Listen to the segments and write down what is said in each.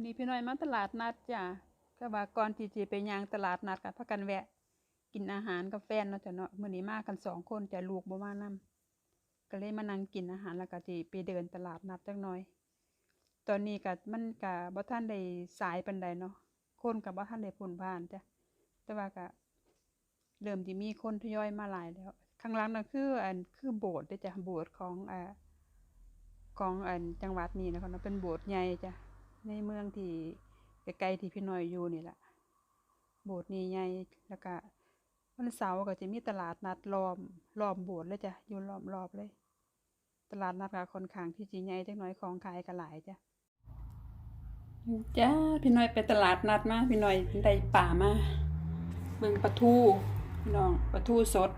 วันนี้พี่น้อยมาตลาดนัดจ้ะก็ว่าก่อนที่จะไปยางตลาดนัดกันพักกันแวะ กินอาหารกับแฟนเนาะจ้ะเนาะมื้อนี้มากันสองคนจะลูกบ่มานํก็เลยมานั่งกินอาหารแล้วก็สิไปเดินตลาดนัดจักหน่อย ตอนนี้ก็มันก็บ่ทันได้สายปานใดเนาะคนก็บ่ทันได้พุ่นผ่านจ้ะแต่ว่าก็เริ่มสิมีคนทยอยมาหลายแล้วข้างหลังนั่นคืออันคือโบสถ์ด้จ้ะโบสถ์ของอ่าของอันจังหวัดนี้นะคะเนาะเป็นโบสถ์ใหญ่จ้ะ ในเมืองที่ใกล้ๆที่พี่น้อยอยู่นี่แหละโบสถ์นี้ใหญ่แล้วก็วันเสาร์ก็จะมีตลาดนัดล้อมล้อมโบสถ์เลยจ้ะอยู่ล้อมรอบเลย ตลาดนัดก็ค่อนข้างที่จะใหญ่จักหน่อยของขายก็หลายจ้ะจ้าพี่น้อยไปตลาดนัดมาพี่น้อยได้ป่ามาเบิ่งปลาทูพี่น้องปลาทูสด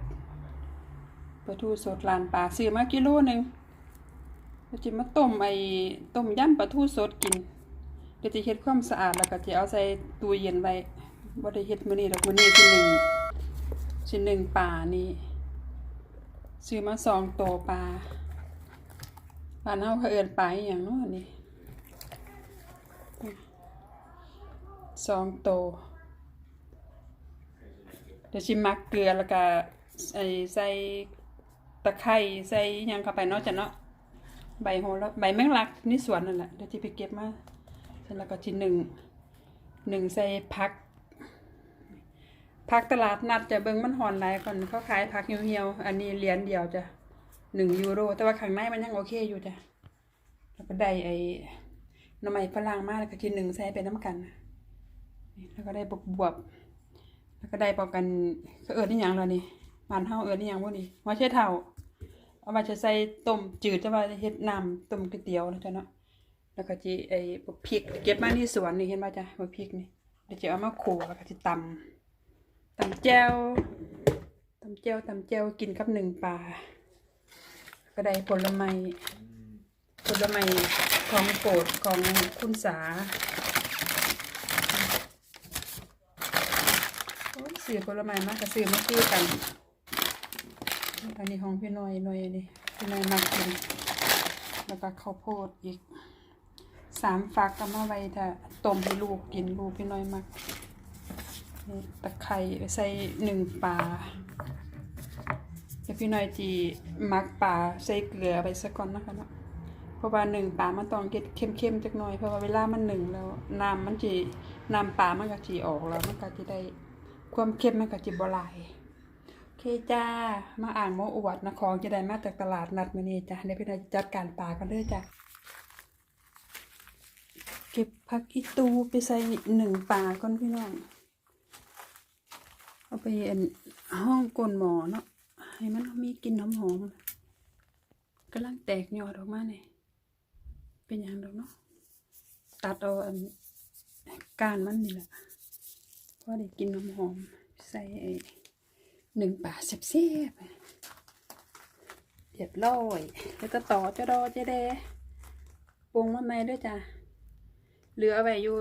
ปลาทูสดร้านป่าซื้อมากิโลหนึ่งเราจะมาต้มไอ้ต้มยำปลาทูสดกิน เดี๋ยวจะเฮ็ดความสะอาดแล้วก็จะเอาใส่ตู้เย็นไว้บ่ได้เฮ็ดมื้อนี้ดอกมื้อนี้คือหนึ่งชิ้นหนึ่งปลานี่ซื้อมาสองโตวปลาบ้าเนเฮาเขาเอินปลาอีหยังนาะอันนี่สองโตวเดี๋ยวสิหมักเกลือแล้วก็ไอ้ใส่ตะไคร้ใส่ยังเข้าไปเนาะจ้ะเนาะใบโหระใบแมงลักนี่สวนนั่นแหละเดี๋ยวที่ไปเก็บมา เสร็จแล้วก็ชิ้นหนึ่งหนึ่งใส่พักพักตลาดนัดจะเบิ่งมันหอนหลายก่อนเขาขายพักเหี่ยวๆอันนี้เหรียญเดียวจ้ะหนึ่งยูโร แต่ว่าข้างในมันยังโอเคอยู่จ้ะแล้วก็ได้ไอ้หน้ำไม้ฝรั่งมาแล้วก็ชิ้นหนึ่งใส่ไปน้ำกันแล้วก็ได้บวบบวบแล้วก็ได้ปอกกันเขาเอิญนี่ยังแล้วนี่บ้านเฮาเอิญนี่ยังพวกนี้หัวเชเท่าเอามาจะใส่ต้มจืดจะว่าเฮ็ดน้ำต้มก๋วยเตี๋ยวนะจ๊ะเนาะ แล้วก็จิไอ้พวกพริกเก็บมาที่สวนนี่เห็นป่ะจ๊ะพวกพริกนี่เดี๋ยวจะเอามาโขลกแล้วก็จะตำตำแจ่วตำแจ่วตำแจ่วกินกับหนึ่งปลาก็ได้ผลไม้ผลไม้ของโปรดของคุณสาโอ้ยซื้อผลไม้มากก็ซื้อมาซื้อกันอันนี้ของพี่น้อยน่อยนี่พี่น้อยมากกินแล้วก็ข้าวโพดอีก สามฝักก็มาไว้ถ้าต้มให้ลูกกินลูกพี่น้อยมากตะไคร้ใส่หนึ่งปลาเดี๋ยวพี่น้อยจีมักปลาใส่เกลือไปสักก่อนนะคะเนาะเพราะว่าหนึ่งปลามันต้องเก็ดเข้มๆจักหน่อยเพราะว่าเวลามันหนึ่งแล้วน้ำมันจีน้ำปลามันก็จีออกแล้วมันก็จะได้ความเข้มมันก็จะบ่ไหลายโอเคจ้ามาอ่านโมอวดนะของจะได้มาจากตลาดนัดมานี่จ้ะเดี๋ยวพี่นายจัดการปลากันเด้อจ้ะ เก็บผักอีตูไปใส่หนึ่งปลาก่อนพี่น้อง เอาไปอันห้องกลนหมอเนาะให้มันมีกลิ่นหอมๆกำลังแตกยอดออกมาเนี่ยเป็นอย่างดอกเนาะตัดเอาอันก้านมันนี่แหละพอได้กินหอมๆใส่หนึ่งป่าเสียบๆเรียบร้อยแล้วก็ต่อจะดอจะแดปรุงมาใหมด้วยจ้ะ เหลือเอาไว้อยู่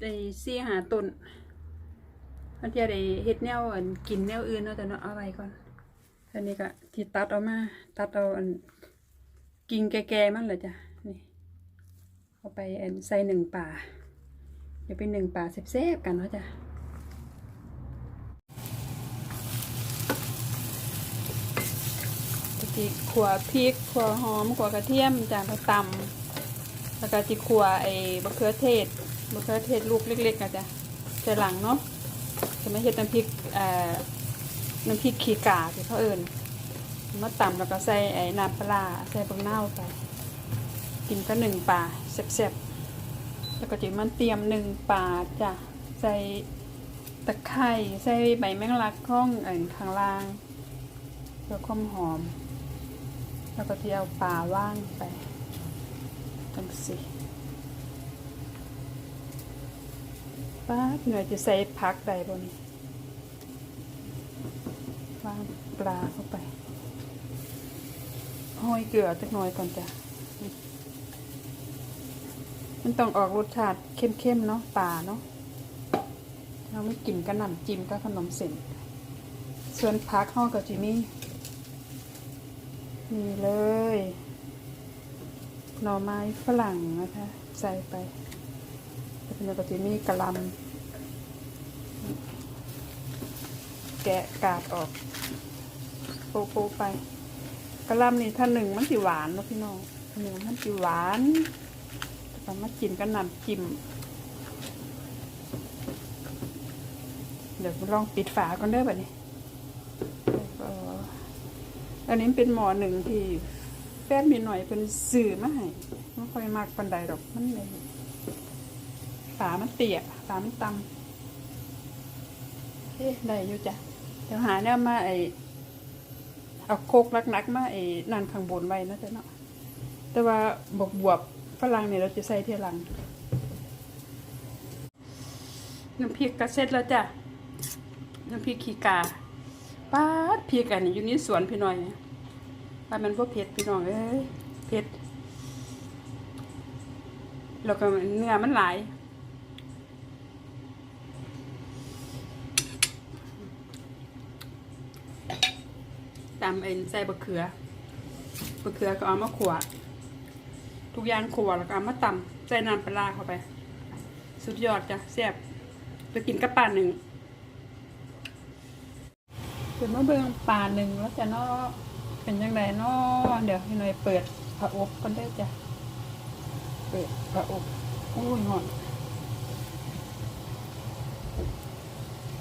ในซี่หาต้นมันจะได้เฮ็ดแนวอันกินแนวอื่นเนาะแต่เนาะเอาไว้ก่อนอันนี้ก็ที่ตัดออกมาตัดเอาอันกิ่งแก่ๆมันเลยจ้ะนี่เอาไปอันใส่หนึ่งป่าเดี๋ยวเป็นหนึ่งป่าเสียบๆกันเนาะจ้ะจิขัวพริกขัวหอมขัวกระเทียมจานตำ แล้วก็จิขัวไอ้บะเขือเทศบะเขือเทศลูกเล็กๆอะจ้ะจะหลังเนาะจะไม่เห็ดน้ำพริกเอ่อน้ำพริกขี้กาที่เขาเอิ่นมาตำแล้วก็ใส่ไอ้น้ำปลาใส่บักเน่าไปกินก็หนึ่งปลาแซ่บๆแล้วก็จิมันเตรียมหนึ่งปลาจ้ะใส่ตะไคร้ใส่ใบแมงลักข้องไอ้ข้างล่างเพื่อความหอม แล้วก็ที่เอาปลาว่างไป จังสิป้าพี่หน่อยจะใส่พักใดบนนี้วางปลาเข้าไปห้อยเกลือจักหน่อยก่อนจ้ะ มันต้องออกรสชาติเข้มๆเนาะปลาเนาะเราไม่กินกระหน่ำจิ้มก็ขนมเส้นส่วนพักห่อกับจิมี่นี่เลย หน่อไม้ฝรั่งนะคะ ใส่ไปแล้วก็จะมีกะลำแกะกาดออกโปโปะไปกะลำนี่ถ้าหนึ่งมันสิหวานนะพี่น้องหนึ่งมันสิหวานแต่มากินกันำจิ้มเดี๋ยวลองปิดฝาก่อนเด้อแบบนี้อันนี้เป็นหมอหนึ่งที่ ฟนมีหน่อยเป็นสื่อมาให้ไม่ค่อยมากปันใดดอกมันเลยฝามันเตี่ยฝามันตำเอ๊ะได้อยู่จ้ะเดี๋ยวหาเนี่ยมาไอเอาโคกนักๆมาไอ้นั่นข้างบนไว้นะจ๊ะเนาะแต่ว่าบวบบวบฝรั่งเนี่ยเราจะใส่เทียหลังน้ำพริกกระเซ็ตแล้วจ้ะน้ำพริกขี้กาป้าดพริกอันนี้อยู่นี่สวนพี่น้อยเนี่ย ป้ามันพวกเผ็ดพี่น้องเอ้ยเผ็ดแล้วก็เนื้อมันหลายตำเอ็นใส่บะเขือบะเขือก็เอามาขวดทุกอย่างขวดแล้วก็เอามาตำใส่น้ำปลารเข้าไป สุดยอดจ้ะแซ่บไปกินกับปลาหนึ่งเป็นมะเบืองปลาหนึ่งแล้วจะนาะ เป็นยังไงเนาะเดี๋ยวให้หน่อยเปิดผ้าอบกันได้จ้ะ เปิดผ้าอบโอ้ยหอน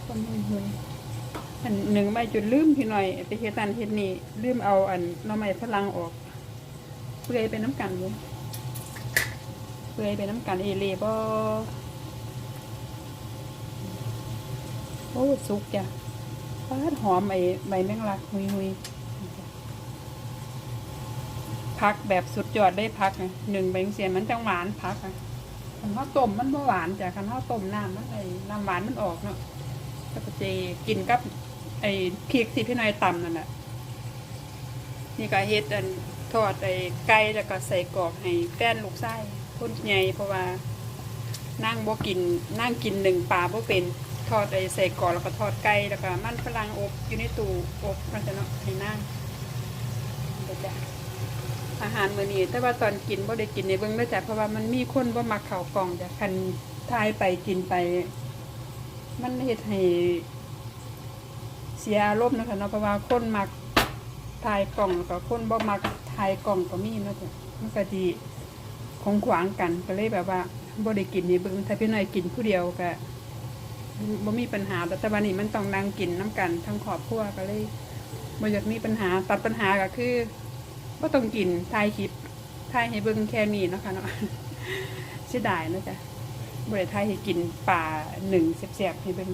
คนหนุ่ยอันหนึ่งใบจุดลืมพี่หน่อยไปเฮ็ดตันเฮ็ดนี่ลืมเอาอันน้อไม้พลังออก เปื่อยไปน้ำกันเลยเปื่อยไปน้ำกันเอเล่บ่โอ้สุกจ้ะฟาดหอมไอ้ใบแมงลักหุยหุย พักแบบสุดยอดได้พักหนึ่งใบเสียนมันจังหวานพักอะคันข้าวต้มมันบ่หวานจ้ะคันข้าวต้มน้ำมันไอ้น้ำหวานมันออกเนาะก็จะกินกับ ไอ้พริกที่พี่นายตำนั่นแหละนี่ก็เฮ็ดอันทอดไอ้ไก่แล้วก็ใส่กรอกให้แฟนลูกไส้คนใหญ่เพราะว่านั่งบ่กินนั่งกินหนึ่งปลาบ่เป็นทอดไอ้ใส่กรอกแล้วก็ทอดไก่แล้วก็มันฝรั่งอบอยู่ในตู้อบมันจะเนาะให้นั่งเดี๋ยวจ้ะ อาหารมื้อนี้แต่ว่าตอนกินบ่ได้กินในเบิ่งเด้อจ้ะเพราะว่ามันมีคนบ่มักข้าวกล่องจ้ะคันทายไปกินไป มันเฮ็ดให้เสียอารมณ์นะคะเนาะเพราะว่าคนมักถ่ายกล่องแล้วก็คนบ่มักถ่ายกล่องก็มีเนาะจ้ะมันก็ดีคงขวางกันก็เลยแบบว่าบ่ได้กินนี่เบิ่งถ้าพี่น้อยกินผู้เดียวก็บ่มีปัญหาแต่ต่วันนี้มันต้องนั่งกินน้กันทั้งครอบครัวก็เลยบ่อยากมีปัญหาตัดปัญหาก็คือ ก็ต้องกินถ่ายคลิปถ่ายให้เบิ่งแค่นี้นะคะเนาะเสียดายเนาะจ้ะบริไทยให้กินป่าหนึ่งแสบๆให้เป็น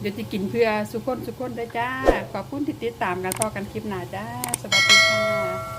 เดี๋ยวจะกินเพื่อสุขคนสุขคนได้จ้า ขอบคุณที่ติดตามกันพอกันคลิปหน้าจ้า สวัสดีค่ะ